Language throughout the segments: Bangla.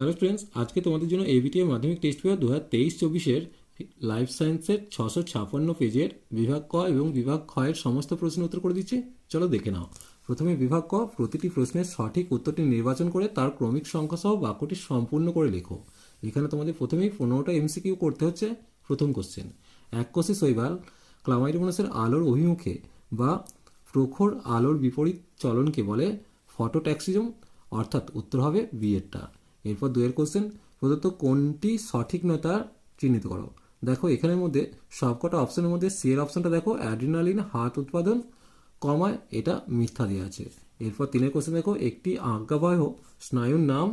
হ্যালো ফ্রেন্ডস আজকে তোমাদের জন্য এবিটিএ মাধ্যমিক টেস্ট পেপার দু হাজার তেইশ চব্বিশের লাইফ সায়েন্সের ছশো ছাপান্ন পেজের বিভাগ ক এবং বিভাগ ক্ষয়ের সমস্ত প্রশ্ন উত্তর করে দিচ্ছে। চলো দেখে নাও। প্রথমে বিভাগ ক, প্রতিটি প্রশ্নের সঠিক উত্তরটি নির্বাচন করে তার ক্রমিক সংখ্যা সহ বাক্যটি সম্পূর্ণ করে লেখো। এখানে তোমাদের প্রথমেই পনেরোটা এমসিকিউ করতে হচ্ছে, প্রথম কোশ্চেন এক কোষে শৈবাল, ক্লামাইডোমোনাসের আলোর অভিমুখে বা প্রখর আলোর বিপরীত চলনকে বলে ফটোট্যাক্সিজম, অর্থাৎ উত্তর হবে বিয়েরটা এরপর দুয়ের কোশ্চেন প্রদত্ত কোনটি সঠিক নয় তা চিহ্নিত করো। দেখো, এখানের মধ্যে সবকটা অপশনের মধ্যে সি এর অপশনটা দেখো অ্যাড্রিনালিন হাত উৎপাদন কমায় এটা মিথ্যা দেওয়া আছে। এরপর তিনের কোশ্চেন দেখো, একটি আজ্ঞাবহ স্নায়ুর নাম,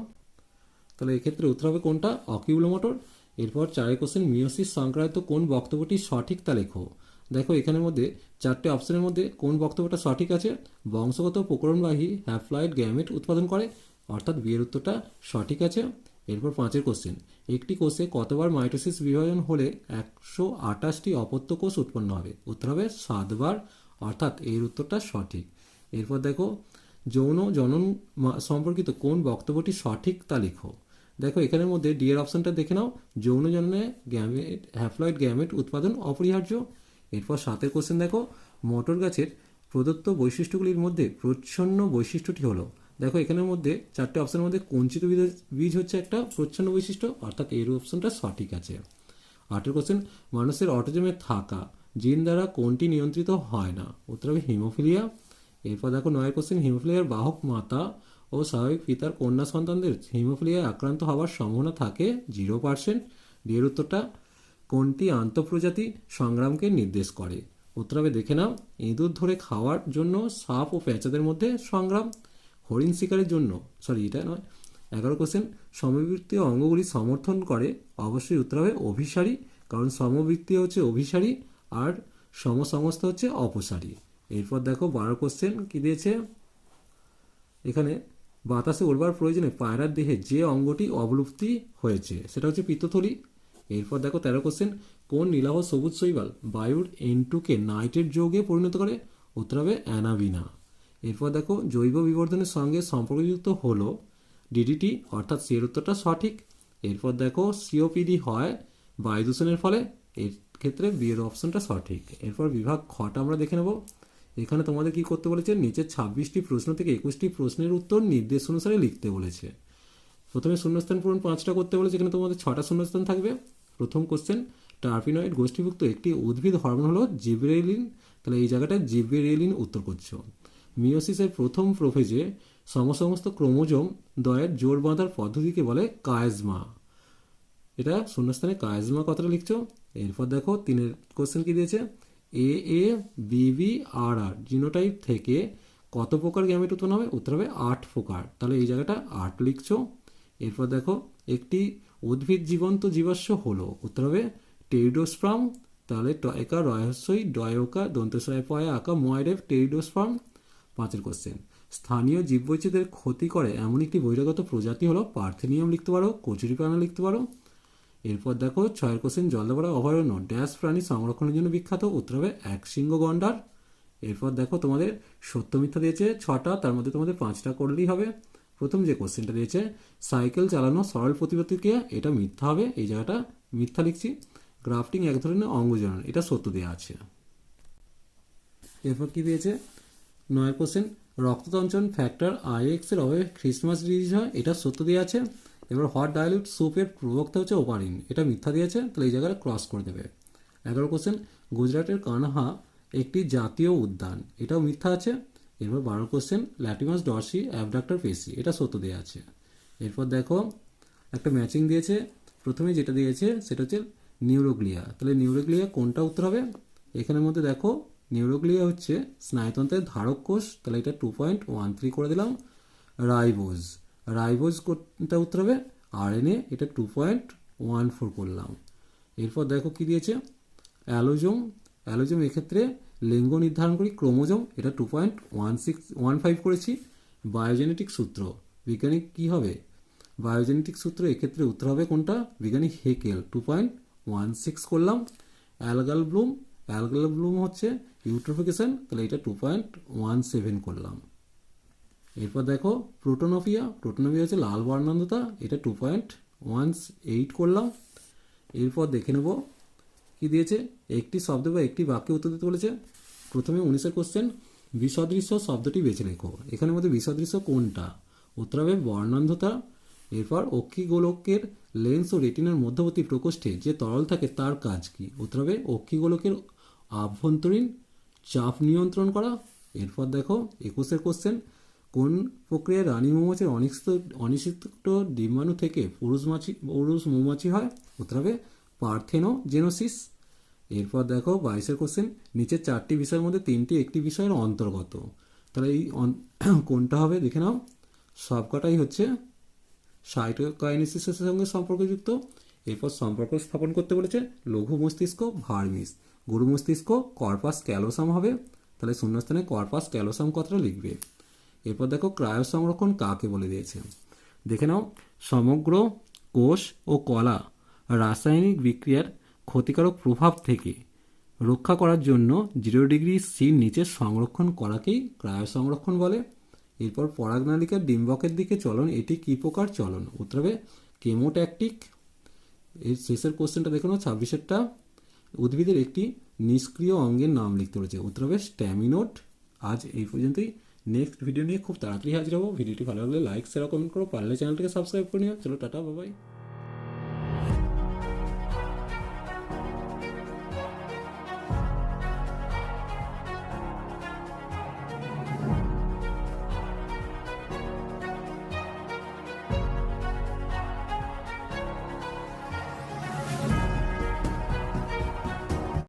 তাহলে এক্ষেত্রে উত্তর হবে কোনটা? অকিউলোমোটর। এরপর চারের কোশ্চেন মিওসিস সংক্রান্ত কোন বক্তব্যটি সঠিক তা লেখো। দেখো, এখানের মধ্যে চারটে অপশনের মধ্যে কোন বক্তব্যটা সঠিক আছে? বংশগত প্রকরণবাহী হ্যাফ্লাইট গ্যামেট উৎপাদন করে অর্থাৎ বিয়ের উত্তরটা সঠিক আছে। এরপর পাঁচের কোশ্চেন একটি কোষে কতবার মাইটোসিস বিভাজন হলে একশো আঠাশটি অপত্য কোষ উৎপন্ন হবে? উত্তর হবে সাতবার, অর্থাৎ এর উত্তরটা সঠিক। এরপর দেখো, যৌন জনন সম্পর্কিত কোন বক্তব্যটি সঠিক তা লেখো। দেখো, এখানের মধ্যে ডি এর অপশনটা দেখে নাও। যৌন জননে গ্যামেট, হ্যাপ্লয়েড গ্যামেট উৎপাদন অপরিহার্য। এরপর সাতের কোশ্চেন দেখো, মটর গাছের প্রদত্ত বৈশিষ্ট্যগুলির মধ্যে প্রচ্ছন্ন বৈশিষ্ট্যটি হলো দেখো, এখানের মধ্যে চারটে অপশনের মধ্যে কঞ্চিত বীজ- হচ্ছে একটা প্রচ্ছন্ন বৈশিষ্ট্য, অর্থাৎ এর অপশনটা সঠিক আছে। আঠেরো কোশ্চেন মানুষের অটোজমে থাকা জিন দ্বারা কোনটি নিয়ন্ত্রিত হয় না? উত্তর হবে হিমোফিলিয়া এরপর দেখো, নয় কোশ্চেন হিমোফিলিয়ার বাহক মাতা ও স্বাভাবিক পিতার কন্যা সন্তানদের হিমোফিলিয়ায় আক্রান্ত হওয়ার সম্ভাবনা থাকে জিরো পার্সেন্ট ডিয়ের উত্তরটা, কোনটি আন্তঃপ্রজাতি সংগ্রামকে নির্দেশ করে? উত্তর হবে, দেখে নাও, ইঁদুর ধরে খাওয়ার জন্য সাপ ও পেঁচাদের মধ্যে সংগ্রাম। হরিণ শিকারের জন্য সরি এটা নয়, এগারো কোশ্চেন সমবৃত্তীয় অঙ্গগুলি সমর্থন করে, অবশ্যই উত্তর হবে অভিসারী, কারণ সমবৃত্তীয় হচ্ছে অভিসারী আর সমসমস্ত হচ্ছে অপসারী। এরপর দেখো বারো কোশ্চেন কি দিয়েছে? এখানে বাতাসে উড়বার প্রয়োজনে পায়রার দেহে যে অঙ্গটি অবলুপ্তি হয়েছে, সেটা হচ্ছে পিত্তথলি। এরপর দেখো তেরো কোশ্চেন কোন নীলাভ সবুজ শৈবাল বায়ুর এন টুকে নাইট্রেট যৌগে পরিণত করে? উত্তর হবে অ্যানাবিনা। এরপর দেখো, জৈব বিবর্ধনের সঙ্গে সম্পর্কযুক্ত হলো ডিডিটি অর্থাৎ সি এর উত্তরটা সঠিক। এরপর দেখো সিওপিডি হয় বায়ু দূষণের ফলে, এর ক্ষেত্রে বিয়ের অপশনটা সঠিক। এরপর বিভাগ খটা আমরা দেখে নেব। এখানে তোমাদের কি করতে বলেছে? নিচের ছাব্বিশটি প্রশ্ন থেকে একুশটি প্রশ্নের উত্তর নির্দেশ অনুসারে লিখতে বলেছে। প্রথমে শূন্যস্থান পূরণ পাঁচটা করতে বলেছে, এখানে তোমাদের ছটা শূন্যস্থান থাকবে। প্রথম কোশ্চেন টার্পিনয়েড গোষ্ঠীভুক্ত একটি উদ্ভিদ হরমোন হলো জিব্রেলিন। তাহলে এই জায়গাটা জিব্রেলিন উত্তর করছ। মিওসিসের প্রথম প্রোফেজে সমসমস্ত ক্রোমোজোম দয়ের জোর বাঁধার পদ্ধতিকে বলে কায়াজমা। এটা শূন্যস্থানে কায়াজমা কথাটা লিখছো। এরপর দেখো, তিনের কোশ্চেন কি দিয়েছে? এ এ বিবি আর আর জিনোটাইপ থেকে কত প্রকার গ্যামেট উৎপন্ন হবে? উত্তর হবে আট প্রকার। তাহলে এই জায়গাটা আট লিখছো। এরপর দেখো, একটি উদ্ভিদ জীবন্ত জীবাশ্ম হলো। উত্তর হবে টেরিডোস্প্রাম। তাহলে টয়কা রহস্যই ডয়োকা দন্তস্বয় পয়া আঁকা ময়রেভ, টেরিডোস্প্রাম। পাঁচের কোশ্চেন স্থানীয় জীববৈচিত্র্যের ক্ষতি করে এমন একটি বহিরাগত প্রজাতি হলো পার্থেনিয়াম লিখতে পারো, কচুরি কচুরিপানা লিখতে পারো। এরপর দেখো, ছয়ের কোশ্চেন জলদাপাড়া অভয়ারণ্য, ড্যাশ প্রাণী সংরক্ষণের জন্য বিখ্যাত, উত্তর হবে এক সিংহ গন্ডার। এরপর দেখো, তোমাদের সত্য মিথ্যা দিয়েছে ছটা, তার মধ্যে তোমাদের পাঁচটা করলেই হবে। প্রথম যে কোশ্চেনটা দিয়েছে, সাইকেল চালানো সরল প্রতিপ্রতিক্রিয়া এটা মিথ্যা হবে, এই জায়গাটা মিথ্যা লিখছি। গ্রাফটিং এক ধরনের অঙ্গজনন, এটা সত্য দেওয়া আছে। এরপর কি দিয়েছে নয় কোশ্চেন রক্ততঞ্চন ফ্যাক্টর আইএক্স এর অভাবে খ্রিসমাস রিলিজ হয়, এটা সত্য দিয়ে আছে এবার হট ডায়ালিউট স্যুপের প্রবক্তা হচ্ছে ওপারিন এটা মিথ্যা দিয়েছে, তাহলে এই জায়গায় ক্রস করে দেবে। এগারো কোশ্চেন গুজরাটের কানহা, একটি জাতীয় উদ্যান, এটাও মিথ্যা আছে। এরপর বারো কোশ্চেন ল্যাটিমাস ডরসি অ্যাবডাক্টর পেসি এটা সত্য দেওয়া আছে এরপর দেখো, একটা ম্যাচিং দিয়েছে। প্রথমে যেটা দিয়েছে, সেটা হচ্ছে নিউরোগ্লিয়া তাহলে নিউরোগ্লিয়া কোনটা উত্তর হবে? এখানের মধ্যে দেখো নিউরোগ্লিয়া হচ্ছে স্নায়ুতন্ত্রের ধারক কোষ। তাহলে এটা টু পয়েন্ট ওয়ান থ্রি করে দিলাম। রাইবোজ। রাইবোজ কোনটা উত্তর হবে আরএনএ। এটা টু পয়েন্ট ওয়ান ফোর করলাম। এরপর দেখো কি দিয়েছে? অ্যালোজোম। অ্যালোজোম এক্ষেত্রে লিঙ্গ নির্ধারণ করি, ক্রোমোজোম। এটা two point one six one five করেছি। বায়োজেনেটিক সূত্র। বিজ্ঞানী কি হবে? বায়োজেনেটিক সূত্র এক্ষেত্রে উত্তর হবে কোনটা? বিজ্ঞানী Haeckel. Two point one six করলাম। Algal bloom. অ্যালগাল ব্লুম হচ্ছে ইউট্রোফিকেশন তাহলে এটা টু পয়েন্ট ওয়ান সেভেন করলাম। এরপর দেখো প্রোটোনোপিয়া প্রোটোনোপিয়া হচ্ছে লাল বর্ণান্ধতা, এটা টু পয়েন্ট ওয়ান এইট করলাম। এরপর দেখে নেব, কি দিয়েছে? একটি শব্দ বা একটি বাক্যে উত্তর দিতে বলেছে। প্রথমে উনিশের কোশ্চেন বিসদৃশ্য শব্দটি বেছে লেখো এখানের মধ্যে বিসদৃশ্য কোনটা? উত্তর হবে বর্ণান্ধতা, এরপর অক্ষি গোলকের লেন্স ও রেটিনার মধ্যবর্তী প্রকোষ্ঠে যে তরল থাকে তার কাজ কি? উত্তর হবে অক্ষি গোলকের আভ্যন্তরীণ চাপ নিয়ন্ত্রণ করা। এরপর দেখো, একুশের কোশ্চেন কোন প্রক্রিয়ায় রানী মৌমাছির অনিশ্চিত অনিশ্চিত ডিম্বাণু থেকে পুরুষ মাছি, পুরুষ মৌমাছি হয়? উত্তর হবে পার্থেনো জেনোসিস এরপর দেখো, বাইশের কোশ্চেন নিচের চারটি বিষয়ের মধ্যে তিনটি একটি বিষয়ের অন্তর্গত। তাহলে এই কোনটা হবে দেখে নাও। সবকটাই হচ্ছে সাইটোকাইনেসিসের সঙ্গে সম্পর্কযুক্ত। এরপর সম্পর্ক স্থাপন করতে বলেছে লঘু মস্তিষ্ক ভার্মিস। গুরু মস্তিষ্ক কর্পাস ক্যালোসাম হবে। তাহলে শূন্যস্থানে কর্পাস ক্যালোসাম কথাটা লিখবে? এরপর দেখো ক্রায়ো সংরক্ষণ কাকে বলে দিয়েছে। দেখে নাও, সমগ্র কোষ ও কলা রাসায়নিক বিক্রিয়ার ক্ষতিকারক প্রভাব থেকে রক্ষা করার জন্য জিরো ডিগ্রি সির নিচে সংরক্ষণ করাকেই ক্রায়ো সংরক্ষণ বলে। এরপর পরাগনালিকার ডিম্বকের দিকে চলন, এটি কী প্রকার চলন? উত্তর হবে কেমোট্যাকটিক এর শেষের কোশ্চেনটা দেখো না ছাব্বিশেরটা। উদ্ভিদের একটি নিষ্ক্রিয় অঙ্গের নাম লিখতে বলেছে। উত্তর হবে স্ট্যামিনোট। আজ এই পর্যন্তই। নেক্সট ভিডিও নিয়ে খুব তাড়াতাড়ি হাজির হব। ভিডিওটি ভালো লাগলে লাইক শেয়ার কমেন্ট করো। পারলে চ্যানেলটিকে সাবস্ক্রাইব করে নিও। চলো, টাটা বাবাই